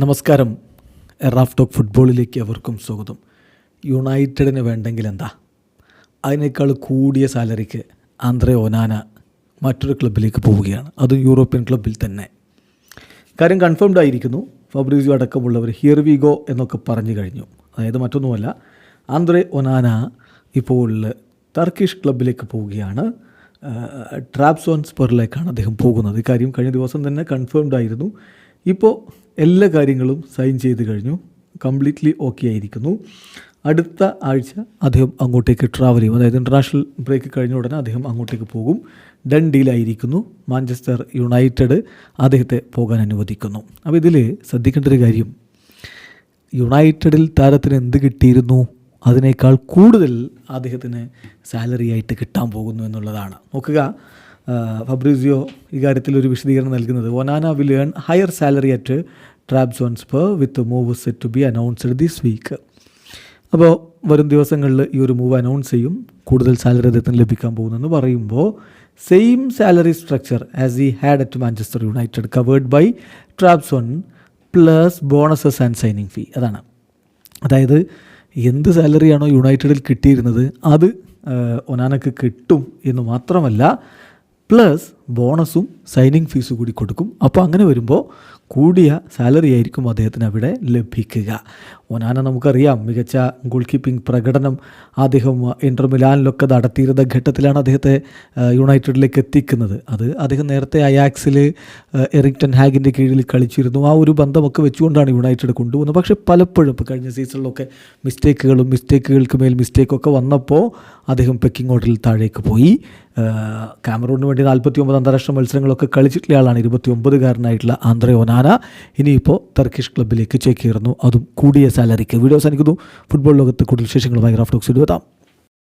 നമസ്കാരം. Raf talk ഫുട്ബോളിലേക്ക് അവർക്കും സ്വാഗതം. യുണൈറ്റഡിന് വേണ്ടെങ്കിൽ എന്താ? അതിനേക്കാൾ കൂടിയ സാലറിക്ക് ആന്ധ്രേ ഒനാന മറ്റൊരു ക്ലബിലേക്ക് പോവുകയാണ്. അതും യൂറോപ്യൻ ക്ലബിൽ തന്നെ. കാര്യം കൺഫേംഡ് ആയിരിക്കുന്നു. ഫബ്രീസിയോ അടക്കമുള്ളവർ ഹിയർ വി ഗോ എന്നൊക്കെ പറഞ്ഞു കഴിഞ്ഞു. അതായത് മറ്റൊന്നുമല്ല ആന്ധ്രേ ഒനാന ഇപ്പോൾ ടർക്കിഷ് ക്ലബിലേക്ക് പോവുകയാണ്. ട്രാപ്സോൺ സ്പെറിലേക്കാണ് അദ്ദേഹം പോകുന്നത്. ഇക്കാര്യം കഴിഞ്ഞ ദിവസം തന്നെ കൺഫേംഡ് ആയിരുന്നു. ഇപ്പോൾ എല്ലാ കാര്യങ്ങളും സൈൻ ചെയ്ത് കഴിഞ്ഞു. കംപ്ലീറ്റ്ലി ഓക്കെ ആയിരിക്കുന്നു. അടുത്ത ആഴ്ച അദ്ദേഹം അങ്ങോട്ടേക്ക് ട്രാവൽ ചെയ്യും. അതായത് ഇന്റർനാഷണൽ ബ്രേക്ക് കഴിഞ്ഞ ഉടനെ അദ്ദേഹം അങ്ങോട്ടേക്ക് പോകും. ഡൺ ഡീലായിരിക്കുന്നു മാഞ്ചസ്റ്റർ യുണൈറ്റഡ് അദ്ദേഹത്തെ പോകാൻ അനുവദിക്കുന്നു. അപ്പോൾ ഇതിൽ ശ്രദ്ധിക്കേണ്ട ഒരു കാര്യം. യുണൈറ്റഡിൽ താരത്തിന് എന്ത് കിട്ടിയിരുന്നു? അതിനേക്കാൾ കൂടുതൽ അദ്ദേഹത്തിന് സാലറി ആയിട്ട് കിട്ടാൻ പോകുന്നു എന്നുള്ളതാണ്. നോക്കുക. ഫബ്രീസിയോ ഇക്കാര്യത്തിൽ ഒരു വിശദീകരണം നൽകുന്നത്. Onana will earn higher salary at Trabzon per with move set to be announced this week അപ്പോൾ വരും ദിവസങ്ങളിൽ ഈ ഒരു മൂവ് അനൗൺസ് ചെയ്യും. കൂടുതൽ സാലറി അദ്ദേഹത്തിന് ലഭിക്കാൻ പോകുന്നെന്ന് പറയുമ്പോൾ same salary structure as he had at Manchester United covered by Trabzon plus bonuses and signing fee അതാണ്. അതായത് എന്ത് സാലറിയാണോ യുണൈറ്റഡിൽ കിട്ടിയിരുന്നത് അത് ഒനാനക്ക് കിട്ടും എന്ന് മാത്രമല്ല പ്ലസ് ബോണസും സൈനിങ് ഫീസും കൂടി കൊടുക്കും. അപ്പോൾ അങ്ങനെ വരുമ്പോൾ കൂടിയ സാലറി ആയിരിക്കും അദ്ദേഹത്തിന് അവിടെ ലഭിക്കുക. ഒനാന നമുക്കറിയാം മികച്ച ഗോൾ കീപ്പിംഗ് പ്രകടനം അദ്ദേഹം ഇന്റർ മിലാനിലൊക്കെ നടത്തിയിരുന്ന ഘട്ടത്തിലാണ് അദ്ദേഹത്തെ യുണൈറ്റഡിലേക്ക് എത്തിക്കുന്നത്. അത് അദ്ദേഹം നേരത്തെ അയാക്സിൽ എറിക്ടൺ ഹാഗിന്റെ കീഴിൽ കളിച്ചിരുന്നു. ആ ഒരു ബന്ധമൊക്കെ വെച്ചുകൊണ്ടാണ് യുണൈറ്റഡ് കൊണ്ടുപോകുന്നത്. പക്ഷേ പലപ്പോഴും ഇപ്പോൾ കഴിഞ്ഞ സീസണിലൊക്കെ മിസ്റ്റേക്കുകളും മിസ്റ്റേക്കുകൾക്ക് മേൽ മിസ്റ്റേക്കൊക്കെ വന്നപ്പോൾ അദ്ദേഹം പെക്കിംഗ് ഓർഡറിൽ താഴേക്ക് പോയി. ക്യാമറൂണിന് വേണ്ടി നാൽപ്പത്തി ഒമ്പത് അന്താരാഷ്ട്ര മത്സരങ്ങളൊക്കെ കളിച്ചിട്ടുള്ള ആളാണ് ഇരുപത്തി ഒമ്പതുകാരനായിട്ടുള്ള ആന്ധ്രേ ഒനാന ഇനിയിപ്പോൾ ടർക്കിഷ് ക്ലബിലേക്ക് ചേക്കേറുന്നു. അതും കൂടിയ സാലറിക്ക് വീഡിയോ അവസാനിക്കുന്നു. ഫുട്ബോൾ ലോകത്ത് കൂടുതൽ വിശേഷങ്ങളുമായി റാഫ്റ്റോക്സ് എത്താം.